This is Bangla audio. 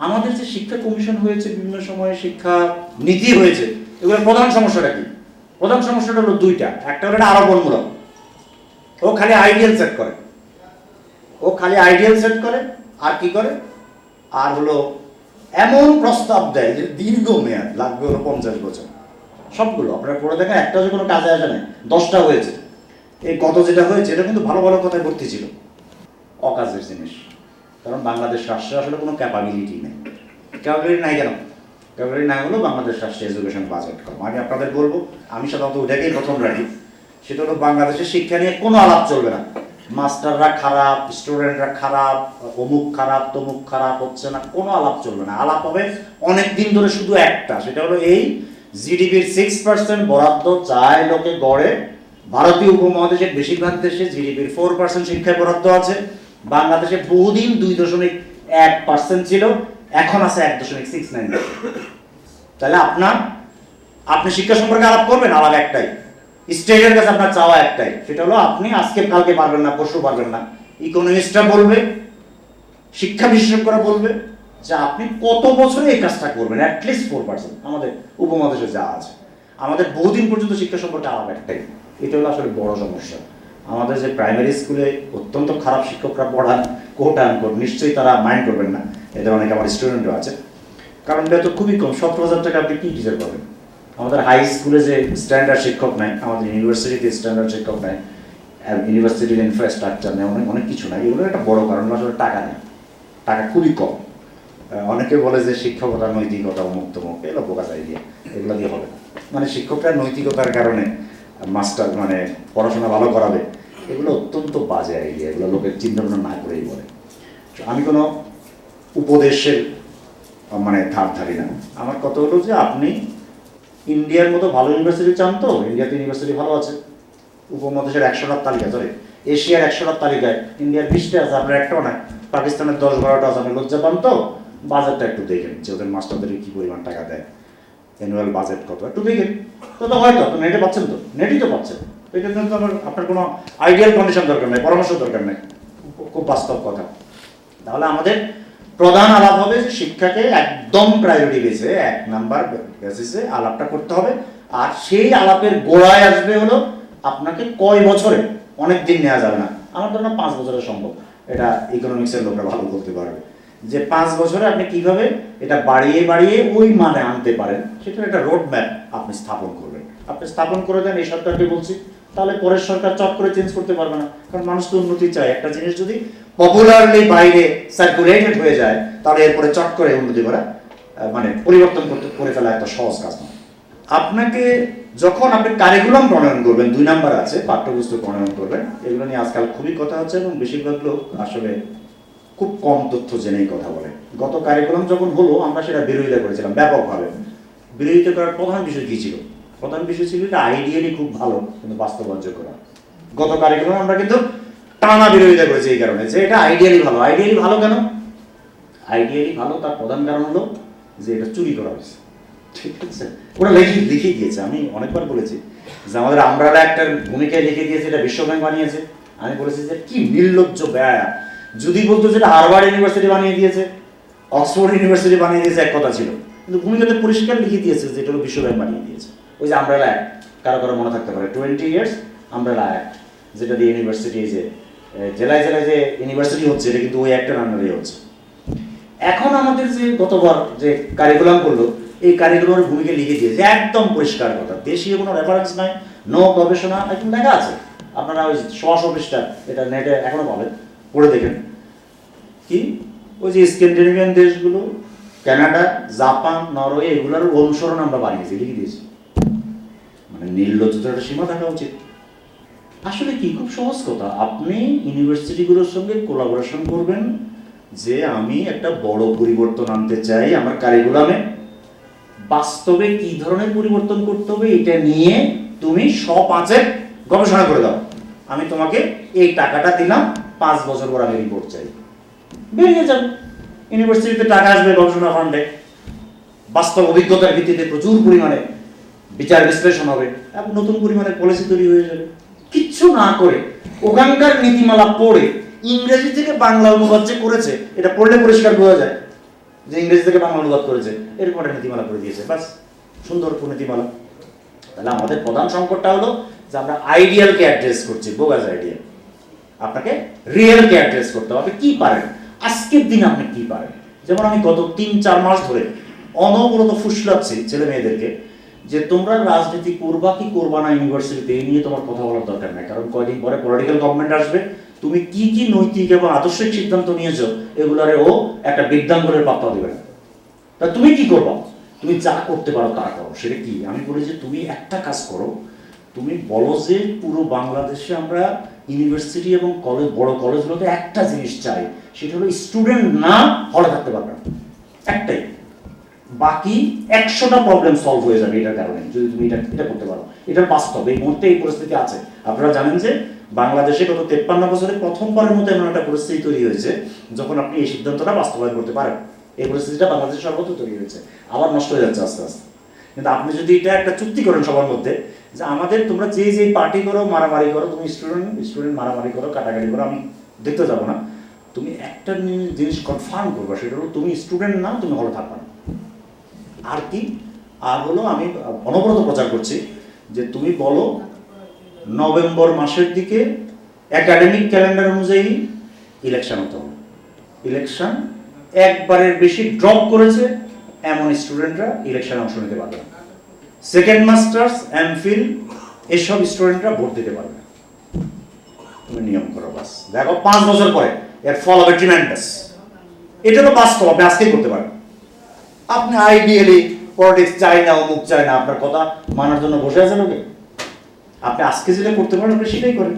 আমাদের যে শিক্ষা কমিশন হয়েছে, বিভিন্ন সময়ে শিক্ষা নীতি হয়েছে, এগুলোর প্রধান সমস্যাটা কি? প্রধান সমস্যাটা হলো দুইটা। একটা হলো আরোপণমূলক ও খালি আইডিয়াল সেট করে। ও খালি আইডিয়াল সেট করে, আর কি করে? আর হলো এমন প্রস্তাব দেয় যে দীর্ঘ মেয়াদ লাগবে হলো পঞ্চাশ বছর। সবগুলো, আপনারা পড়ে দেখেন, একটা যে কোনো কাজে আসে না দশটা হয়েছে। এই কত যেটা হয়েছে, এটা কিন্তু ভালো ভালো কথায় ভর্তি ছিল। অকাজের জিনিস। কারণ বাংলাদেশ রাষ্ট্রে আসলে কোনো ক্যাপাবিলিটি নেই। ক্যাপাবিলিটি নাই কেন? ক্যাপাবিলিটি নাই হলো বাংলাদেশ রাষ্ট্রে এডুকেশন বাজেট কম আমি আপনাদের বলব, আমি সাধারণত ওইটাকেই প্রথম রাখি। সেটা হলো বাংলাদেশের শিক্ষা নিয়ে কোনো আলাপ চলবে না। মাস্টাররা খারাপ স্টুডেন্টরা খারাপ, অমুক খারাপ, তমুক খারাপ হচ্ছে না, কোনো আলাপ চলবে না। আলাপ হবে অনেক দিন ধরে শুধু একটা, সেটা হলো এই জিডিপির সিক্স পার্সেন্ট বরাদ্দ চায় লোকে গড়ে। ভারতীয় উপমহাদেশের বেশিরভাগ দেশে জিডিপির ফোর পার্সেন্ট শিক্ষায় বরাদ্দ আছে। বাংলাদেশে বহুদিন দুই দশমিক এক পার্সেন্ট ছিল, এখন আছে এক দশমিক সিক্স নাইন তাহলে আপনার, আপনি শিক্ষা সম্পর্কে আলাপ করবেন আলাপ একটাই। স্টেটের কাছে আপনার চাওয়া একটাই। সেটা হলো আপনি আজকে কালকে পারবেন না, পরশু পারবেন না। ইকোনমিস্টরা বলবে, শিক্ষা বিশেষজ্ঞরা বলবে যে আপনি কত বছরে এই কাজটা করবেন অ্যাটলিস্ট ফোর পার্সেন্ট আমাদের উপমহাদেশে যা আছে। আমাদের বহুদিন পর্যন্ত শিক্ষা সম্পর্কে আলাপ একটাই। এটা হলো আসলে বড় সমস্যা। আমাদের যে প্রাইমারি স্কুলে অত্যন্ত খারাপ শিক্ষকরা পড়ান কোট আনকোট নিশ্চয়ই তারা মাইন্ড করবেন না। এদের অনেক আমার স্টুডেন্টও আছে। কারণ এটা তো খুবই কম সতেরো হাজার টাকা আপনি কি টিচার পাবেন? আমাদের হাই স্কুলে যে স্ট্যান্ডার্ড শিক্ষক নেয় আমাদের ইউনিভার্সিটিতে স্ট্যান্ডার্ড শিক্ষক নেয় ইউনিভার্সিটির ইনফ্রাস্ট্রাকচার নেয় অনেক অনেক কিছু নাই। এগুলো একটা বড় কারণ, আসলে টাকা নেই। টাকা খুবই কম। অনেকে বলে যে শিক্ষকতা, নৈতিকতা, অমুক তমুক, এগুলো বোকা দিয়ে এগুলো দিয়ে হবে মানে শিক্ষকরা নৈতিকতার কারণে মাস্টার মানে পড়াশোনা ভালো করাবে। এগুলো অত্যন্ত বাজে আইডিয়া এগুলো লোকের চিন্তা ভাবনা না করেই বলে। আমি কোনো উপদেশের মানে ধার ধারি না। আমার কথা হলো যে আপনি ইন্ডিয়ার মতো ভালো ইউনিভার্সিটি চান তো, ইন্ডিয়াতে ইউনিভার্সিটি ভালো আছে। উপমহাদেশের একশোটার তালিকা ধরে এশিয়ার একশোটার তালিকায় ইন্ডিয়ার বিশটা আছে, আপনার একটাও নাই। পাকিস্তানের দশ বারোটা আছে, আপনি লজ্জা পান তো? বাজেটটা একটু দেখেন, যে ওদের মাস্টারদের কী পরিমাণ টাকা দেয়। অ্যানুয়াল বাজেট কত, একটু দেখেন। তো হয়তো আপনি নেটে পাচ্ছেন তো? নেটই তো পাচ্ছেন। আমার আপনার কোনো আইডিয়াল কন্ডিশন দরকার নেই, পরামর্শ দরকার নেই। খুব- বাস্তব কথা। তাহলে আমাদের প্রধান আলাপ হবে যে শিক্ষাকে একদম প্রায়োরিটি বেসে এক নাম্বার বেসিসে আলাপটা করতে হবে। আর সেই আলাপের গোড়ায় আসবে হলো আপনাকে কয় বছরে? অনেক দিন নেওয়া যাবে না। আমার ধারণা পাঁচ বছরে সম্ভব। এটা ইকোনমিক্সের লোকরা ভালো বলতে পারবে। যে পাঁচ বছরে আপনি কীভাবে এটা বাড়িয়ে বাড়িয়ে ওই মানে আনতে পারেন, সেটার একটা রোড ম্যাপ আপনি স্থাপন করবেন। আপনি স্থাপন করে দেন, এই সরকারকে বলছি। তাহলে পরের সরকার চট করে চেঞ্জ করতে পারবে না। কারণ মানুষ তো উন্নতি চায়। একটা জিনিস যদি পপুলারলি বাইরে সার্কুলেটেড হয়ে যায়, তাহলে এরপরে চট করে উন্নতি করা মানে পরিবর্তন করতে, করে ফেলা একটা সহজ কাজ নয়। আপনাকে যখন আপনি কারিকুলাম প্রণয়ন করবেন, দুই নাম্বার আছে, পাঠ্যপুস্তক প্রণয়ন করবেন, এগুলো নিয়ে আজকাল খুবই কথা হচ্ছে এবং বেশিরভাগ লোক আসলে খুব কম তথ্য জেনেই কথা বলে। গত কারিকুলাম যখন হলো, আমরা সেটা বিরোধিতা করেছিলাম, ব্যাপকভাবে। বিরোধিতা করার প্রধান বিষয় কি ছিল? প্রধান বিষয় ছিল এটা আইডিয়ালি খুব ভালো, কিন্তু বাস্তবায়ন করা গত কারিকুলাম আমরা কিন্তু টানা বিরোধিতা করেছি এই কারণে, যে এটা আইডিয়ালি ভালো। আইডিয়ালি ভালো কেন? আইডিয়ালি ভালো তার প্রধান কারণ হলো যে এটা চুরি করা হয়েছে। ঠিক আছে? ওরা লিখে লিখে দিয়েছে। আমি অনেকবার বলেছি যে আমাদের আমরালা একটা ভূমিকায় লিখে দিয়েছে, এটা বিশ্বব্যাংক বানিয়েছে। আমি বলেছি যে কি নির্লজ্জ ব্যয়। যদি বলতো যেটা হার্ভার্ড ইউনিভার্সিটি বানিয়ে দিয়েছে, অক্সফোর্ড ইউনিভার্সিটি বানিয়ে দিয়েছে, এক কথা ছিল। কিন্তু ভূমিকাতে পরিষ্কার লিখে দিয়েছে যে এটা হলো বিশ্বব্যাংক বানিয়ে দিয়েছে। ওই যে আমরালা অ্যাক্ট কারও কারও মনে থাকতে পারে। টোয়েন্টি ইয়ার্স আমরালা অ্যাক্ট যেটা দিয়ে ইউনিভার্সিটি যে জেলায় জেলায় যে ইউনিভার্সিটি হচ্ছে, এটা কিন্তু ওই অ্যাক্টের আন্ডারে হচ্ছে। এখন আমাদের যে গতবার যে কারিকুলাম করল, এই কারিকুলামের ভূমিকা লিখে দিয়েছে। একদম পরিষ্কার কথা। দেশীয় কোনো রেফারেন্স নাই নো গবেষণা একদম লেখা আছে। আপনারা ওই সোয়াশ পৃষ্ঠা এটা নেটে এখনও পাবেন, পড়ে দেখেন। কি? ওই যে স্ক্যান্ডিনেভিয়ান দেশগুলো কানাডা জাপান নরওয়ে এগুলোর অনুসরণ আমরা বানিয়েছি, লিখে দিয়েছি। মানে নির্লজ্জতার একটা সীমা থাকা উচিত। আসলে কি? খুব সহজ কথা। আপনি ইউনিভার্সিটিগুলোর সঙ্গে কোলাবোরেশন করবেন যে আমি একটা বড় পরিবর্তন আনতে চাই আমার কারিকুলামে বাস্তবে কি ধরনের পরিবর্তন করতে হবে এটা নিয়ে তুমি স পাঁচের গবেষণা করে দাও। আমি তোমাকে এই টাকাটা দিলাম, পাঁচ বছর পর আমি রিপোর্ট চাই। বেরিয়ে যাবে ইউনিভার্সিটিতে টাকা আসবে গবেষণা ফান্ডে বাস্তব অভিজ্ঞতার ভিত্তিতে প্রচুর পরিমাণে বিচার বিশ্লেষণ হবে। এবং নতুন পরিমাণে পলিসি তৈরি হয়ে যাবে। কিচ্ছু না করে ওখানকার নীতিমালা পড়ে ইংরেজি থেকে বাংলা অনুবাদ যে করেছে, এটা পড়লে পরিষ্কার বোঝা যায় যে ইংরেজি থেকে বাংলা অনুবাদ করেছে। একটা নীতিমালা করে দিয়েছে, বাস। সুন্দর নীতিমালা। তাহলে আমাদের প্রধান সংকটটা হলো যে আমরা আইডিয়ালকে অ্যাড্রেস করছি, বোগাস আইডিয়াল। আপনাকে রিয়েলকে অ্যাড্রেস করতে হবে। কি পারেন? আজকের দিনে আপনি কি পারেন? যেমন আমি গত তিন, চার মাস ধরে অনবরত ফুসলাচ্ছি ছেলে মেয়েদেরকে। যে তোমরা রাজনীতি করবা কি করবা না ইউনিভার্সিটিতে এই নিয়ে তোমার কথা বলার দরকার নাই। কারণ কয়দিন পরে পলিটিক্যাল গভর্নমেন্ট আসবে। তুমি কি কি নৈতিক এবং আদর্শিক সিদ্ধান্ত নিয়েছো, এগুলারে ও একটা বিদ্যাঙ্গনের পাত্তা দেবে না। তা তুমি কি করবা? তুমি যা করতে পারো তা করো। সেটা কি? আমি বলি যে তুমি একটা কাজ করো। তুমি বলো যে পুরো বাংলাদেশে আমরা ইউনিভার্সিটি এবং কলেজ বড় কলেজগুলোতে একটা জিনিস চাই। সেটা হলো স্টুডেন্ট না, হলে থাকতে পারবে না। একটাই। বাকি একশোটা প্রবলেম সলভ হয়ে যাবে এটার কারণে, যদি তুমি এটা এটা করতে পারো। এটার বাস্তব, এই মুহূর্তে এই পরিস্থিতি আছে। আপনারা জানেন যে বাংলাদেশে গত তেপ্পান্ন বছরে প্রথমবারের মতো এমন একটা পরিস্থিতি তৈরি হয়েছে, যখন আপনি এই সিদ্ধান্তটা বাস্তবায়ন করতে পারেন। এই পরিস্থিতিটা বাংলাদেশের সর্বত্র তৈরি হয়েছে। আবার নষ্ট হয়ে যাচ্ছে আস্তে আস্তে। কিন্তু আপনি যদি এটা একটা চুক্তি করেন সবার মধ্যে, যে আমাদের তোমরা যে যে পার্টি করো, মারামারি করো, তুমি স্টুডেন্ট স্টুডেন্ট মারামারি করো, কাটাকাটি করো, আমি দেখতে যাব না। তুমি একটা জিনিস কনফার্ম করবে, সেটা হলো তুমি স্টুডেন্ট না, তুমি হলে থাকবে না। আর কি? আর হলো আমি অনবরত প্রচার করছি যে তুমি বলো, নভেম্বর মাসের দিকে একাডেমিক ক্যালেন্ডার অনুযায়ী ইলেকশন হতে। হবে ইলেকশন একবারের বেশি ড্রপ করেছে এমন স্টুডেন্টরা ইলেকশনে অংশ নিতে পারবে সেকেন্ড মাস্টার্স এমফিল এসব স্টুডেন্টরা ভোট দিতে পারবে তুমি নিয়ম করো বাস। দেখো, পাঁচ বছর পরে এর ফল হবে ট্রিমেন্ডাস এটা তো বাস্তব, আপনি আজকেই করতে পারেন। আপনি আইডিয়ালি পলিটিক্স চাই না, অমুক চাই না, আপনার কথা মানার জন্য বসে আছেন ওকে আপনি আজকে যেটা করতে পারেন, আপনি সেটাই করেন।